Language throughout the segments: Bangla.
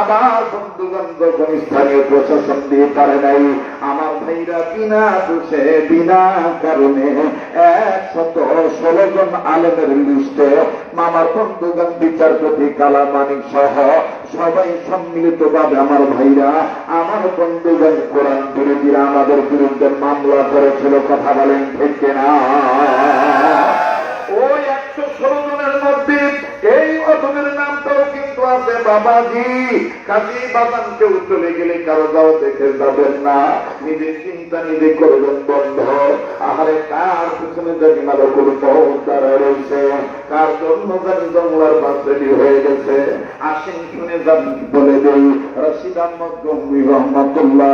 আবার বন্ধুগণ যখন স্থানীয় প্রশাসন দিয়ে পারে নাই। আমার ভাইরা বিনা দোষে, বিনা কারণে একশত ষোলো জন আলেমের লিস্টে মামার বন্ধুগণ, বিচারপতি কালামানিক সহ সবাই সম্মিলিত ভাবে আমার ভাইরা, আমার বন্ধুগণ কোরআন বিরোধীরা আমাদের বিরুদ্ধে মামলা করেছিল, কথা বলেন ঠিক না বাবাজি, কাজী বাগান কেউ চলে গেলে কারও যাও দেখে যাবেন না। নিজের চিন্তা নিজে করবেন বন্ধ। আহারে কার পিছনে জানি মারো করব তারা রয়েছে কার জন্য জানি জঙ্গলার বাস হয়ে গেছে। আসেন শুনে যান, বলে দেই, রশিদ আহমদ গম্ভী রহমতুল্লাহ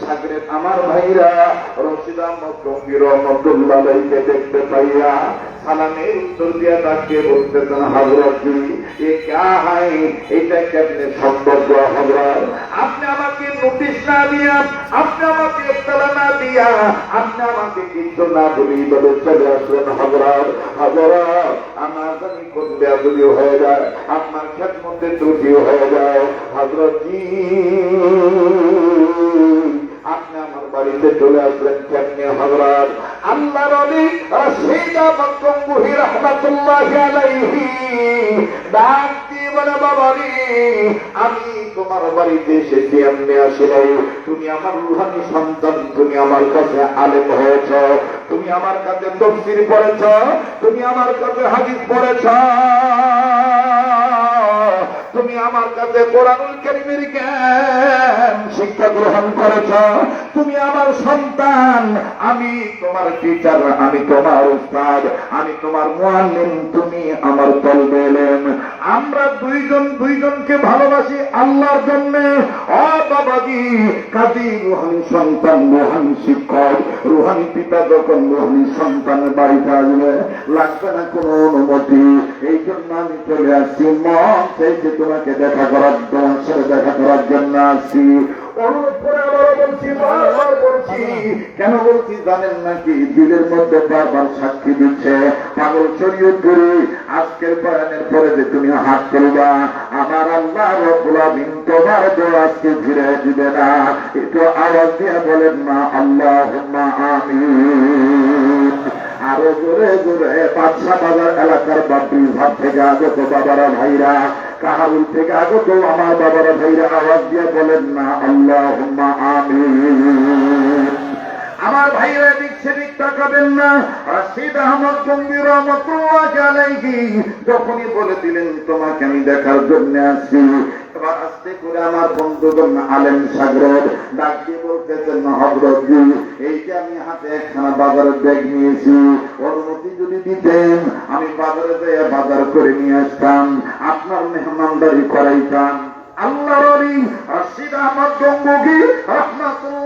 সাগরের আমার দেখতে পাইয়া সালামের উত্তর দিয়া তাকে বলতেছেন হাই এটা কেমনে হজরত আপনি আমাকে নোটিশ না দিয়া, আপনি আমাকে ইত্তলা না দিয়া, আপনি আমাকে কিছু না বলি বলে চলে আসলেন হজরত। হজরত আমার জানি কোন বেয়াদুলি হয়ে যায় আপনার ক্ষেত মধ্যে ত্রুটি হয়ে যায় হজরত জি, আপনি আমার বাড়িতে চলে আসলেন কেমনি হজরত? আল্লাহর অলি রশিদা মক্কম্বুহি রহমাতুল্লাহ আলাইহি। ডাক দিয়ে বলে, বাবারি আমি তোমার বাড়িতে এসেছি এমনি আসি নাই। তুমি আমার রুহানি সন্তান, তুমি আমার কাছে আলেম হয়েছ, তুমি আমার কাছে তফসির পড়েছ, তুমি আমার কাছে হাদিস পড়েছ। তুমি আমার কাছে কোরআনুল কারীমের জ্ঞান শিক্ষা গ্রহণ করেছ। তুমি আমার সন্তান, আমি তোমার টিচার আমি তোমার উস্তাদ, আমি তোমার মুআল্লিম, তুমি আমার তলবে এলেন আমরা দুইজন দুইজনকে ভালোবাসি আল্লাহর জন্য। বাবাজি কাজী রুহানি সন্তান, রুহানি শিক্ষক, রুহানি পিতা যখন রুহানি সন্তানের বাড়িতে আসবে, লাগবে না কোনো অনুমতি। এই জন্য আমি চলে আসছি, মন চাইছে তোমাকে দেখা করার দেখা করার জন্য বলছি কেন বলছি জানেন নাকি? দিলের মধ্যে বারবার সাক্ষী দিচ্ছে, পাগল আজকের বয়ানের পরে যে তুমি হাত করবা আমার আল্লাহ তোমার আজকে দিবে না। একটু আওয়াজ দিয়ে বলেন আরও জোরে জোরে বাদশা বাজার এলাকার বাপি ভাব থেকে আগত বাবারা ভাইরা কাহারুল থেকে আগত আমার বাবারা ভাইরা আওয়াজ দিয়ে বলেন, না আল্লাহ আমি আমার ভাইরা দিক সেদিক তাকাবেন না। রাশিদ আহমদ গম্ভীর রহমতুল্লাহ আলাইহি যখনই বলে দিলেন, তোমাকে আমি দেখার জন্য এবার আস্তে করে আমার বন্ধুগণ বলতেছেন এই যে আমি হাতে একখানা ব্যাগ নিয়েছি, অনুমতি যদি দিতেন, আমি বাজারে যেয়ে বাজার করে নিয়ে আসতাম, আপনার মেহমানদারি করাইতাম। আল্লাহ রশিদ আহমদ রহমাতুল্লাহ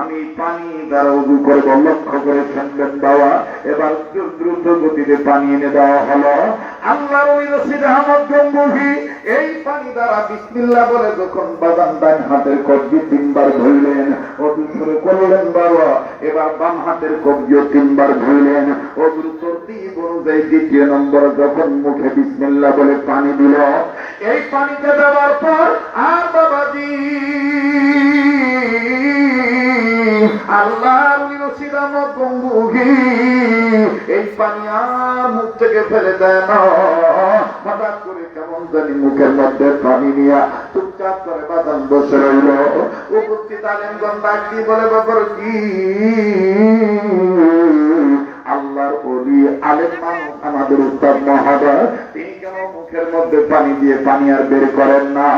আমি পানি দ্বারা উদু করব লক্ষ্য করে শুনবেন বাবা, এবার দ্রুত গতিতে পানি এনে দেওয়া হলো। আল্লাহর ওই রশিদ আহমদ গম্বুহি এই পানি দ্বারা বিসমিল্লাহ বলে যখন বাদাম ডান হাতের কবজি তিনবার ধরলেন অদু শুরু করলেন বাবা, এবার বাম হাতের কবজিও তিনবার ধরলেন। অদুর তরতিব অনুযায়ী দ্বিতীয় নম্বর যখন মুখে বিসমিল্লাহ বলে পানি দিল, এই পানিতে দেওয়ার পর, আর বাবাজি আল্লাহর রসিদামত গঙ্গুহি এই পানি আর মুখ থেকে ফেলে দেয় না। হঠাৎ করে কেমন জানি মুখের মধ্যে পানি নিয়ে চুপচাপ করে বাদাম বসে রইল। উপস্থিত আলেমগণ ডাক বলে বাবার কি? আল্লাহর অলি আলেম মানুষ আমাদের উত্তর মহাদয় তিনি কেন মুখের মধ্যে পানি দিয়ে পানি আর বের করেন না।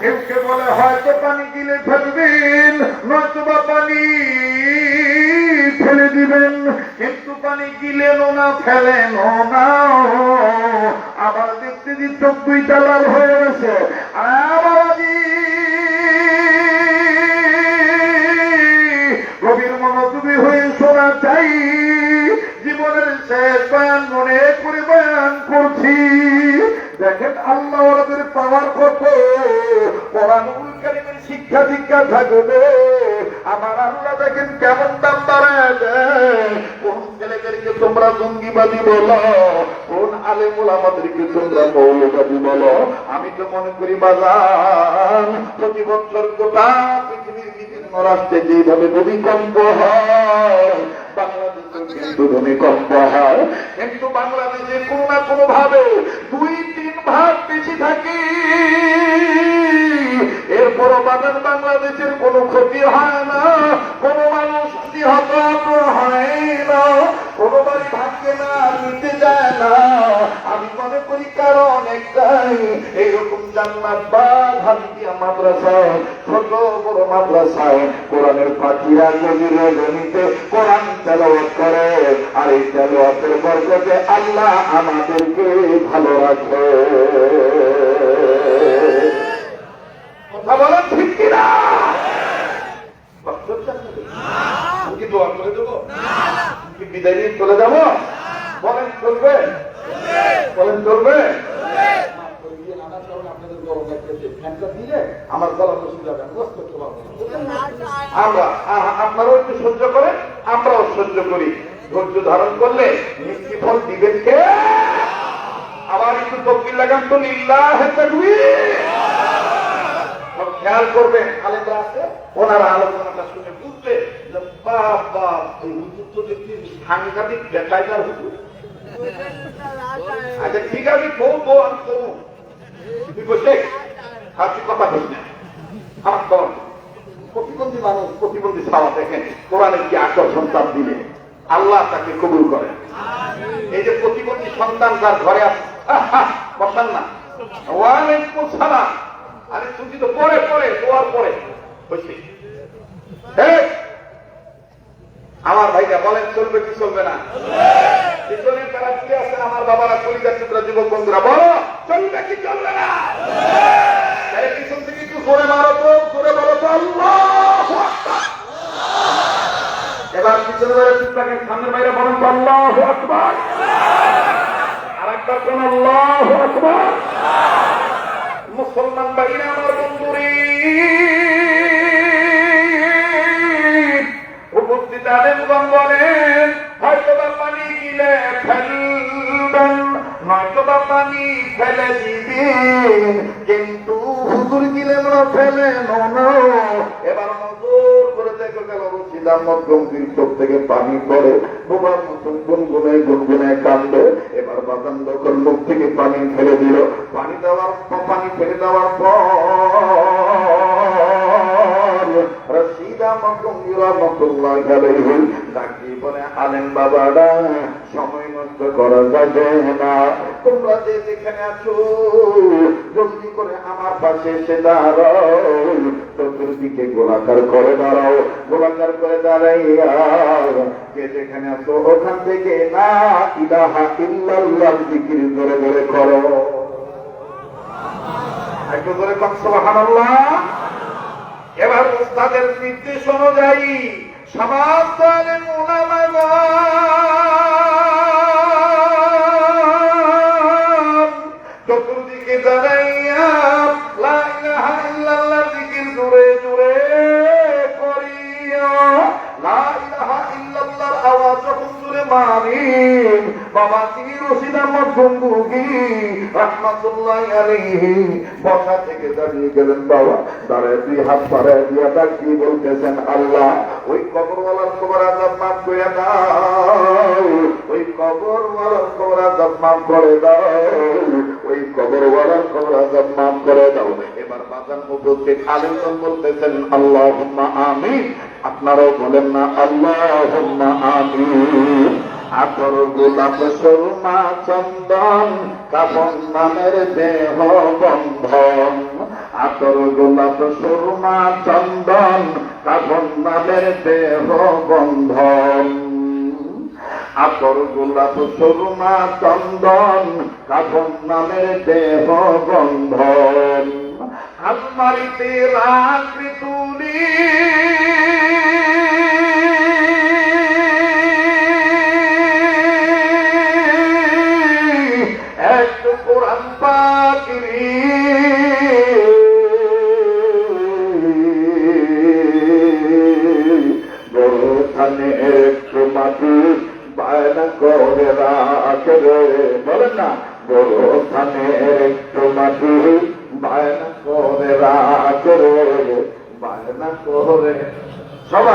কেউ কে বলে হয়তো পানি দিলে ফেলবেন নয়তো বা পানি ফেলে দিবেন, কিন্তু পানি গিলেন না ফেলেন না। আবার দেখতে যে চোখ দুইটা লাল হয়ে গেছে আবাবাজি কবির মনোযোগী হয়ে শোনা চাই জীবনের শেষ বয়ান মনে আল্লাহ ওদের পাওয়ার কত কোরআনুল কারিমের শিক্ষা দীক্ষা থাকবে। আমার আল্লাহ দেখেন কেমন দাম বাড়ায় দেয়। কোন ছেলেদেরকে তোমরা জঙ্গিবাদী বলো, কোন আলেমুল আমাদেরকে তোমরা মৌলবাদী বলো, আমি তো মনে করি বাজার প্রতি বছর গোটা পৃথিবীর বিভিন্ন রাষ্ট্রে যেভাবে ভূমিকম্প হয়, বাংলাদেশেও কিন্তু ভূমিকম্প হয়। কিন্তু বাংলাদেশে কোনো না কোনো ভাবে দুই ভাগ বেশি থাকি। এরপরও বাগান বাংলাদেশের কোনো ক্ষতি হয় না, কোনো মানুষ নিহত হয় না, কোনো বাড়ি ভাগ্যে না, নিতে যায় এইরকম জান্নাত বা ভাবিয়া মাদ্রাসায় ছোট বড় মাদ্রাসায় কোরআনের পাখিরা গভীরে গণিতে কোরআন তেলাওয়াত করে আর এই তেলাওয়াতের বরকতে আল্লাহ আমাদেরকে ভালো রাখে। কথা বলেন ঠিক কিনা? কষ্ট হচ্ছে আপনাদের? আমি কি দোয়া করে দেবো? কি বিদায় নিয়ে চলে যাব বলেন চলবে বলেন চলবে আমার গলা আমরা আপনারাও একটু সহ্য করেন, আমরাও সহ্য করি। ধৈর্য ধারণ করলে ফল দিবেন কে? আবার একটু তকবির লাগান তো খেয়াল করবেন আছে, ওনারা আলোচনাটা শুনে বুঝবে সাংঘাতিক আচ্ছা ঠিক আছে কথা বলিস না কর প্রতিবন্ধী মানুষ প্রতিবন্ধী ছাওয়া দেখেন কোরআনের কি আকর্ষণ তার দিলে আল্লাহ তাকে কবুল করেন এই যে প্রতিবন্ধী সন্তান তার ঘরে বসান না। আমার ভাইরা বলেন, চলবে কি চলবে না? আমার বাবারা কলিদার টুকরা যুবক বন্ধুরা, বলো, চলবে কি চলবে না? পিছন থেকে জোরে মারো তো জোরে বলো তো। এবার পিছনে ধরে চুপ থাকেন সামনের বাইরে বলেন তো, আল্লাহু আকবার আর একবার কোন আকবার মুসলমান ভাইরা, আমার বন্ধুরে উপস্থিত আলেমগণ বলেন হয়তো বা পানি গিলে ফেলবেন না এবার নজর করে দেখো গেল রশিদার মধ্যম চোখ থেকে পানি পড়ে। বোবার মতন গুনগুনে গুনগুনে কান্দে এবার বাদাম যখন মুখ থেকে পানি ফেলে দিল। পানি দেওয়ার পানি ফেলে দেওয়ার পর রশিদা মকমিরা মতুল্লাহ আলাইহি তাকে বলে, আলেম বাবারা, সময় নষ্ট করা যাবে না। তোমরা যে যেখানে আছো, জলদি করে আমার পাশে এসে দাঁড়াও। চতুর্দিকে গোলাকার করে দাঁড়াও, গোলাকার করে দাঁড়াইয়া। যে যেখানে আছো, ওখান থেকে না ইলাহা ইল্লাল্লাহ জিকির ধরে ধরে করো। একটু ধরে কম সুবহানাল্লাহ। এবার উস্তাদের নির্দেশ অনুযায়ী সমাজ আলেম আল্লাহ এবার বলতেছেন আল্লাহ আপনারাও বলেন না আল্লাহ আমিন। আতর গোলাপ সুরমা চন্দন, কাপন নামের দেহ বন্ধন। আতর গোলাপ সুরমা চন্দন, কাপন নামের দেহ বন্ধন। আতর গোলাপ সরুমা চন্দন কাফন নামের দেহ বন্ধন। আলমারিতে রাত্রি তুলি। না। গোথানে একটু মাটি বায়না করে রাখে বায়না করে। সবাই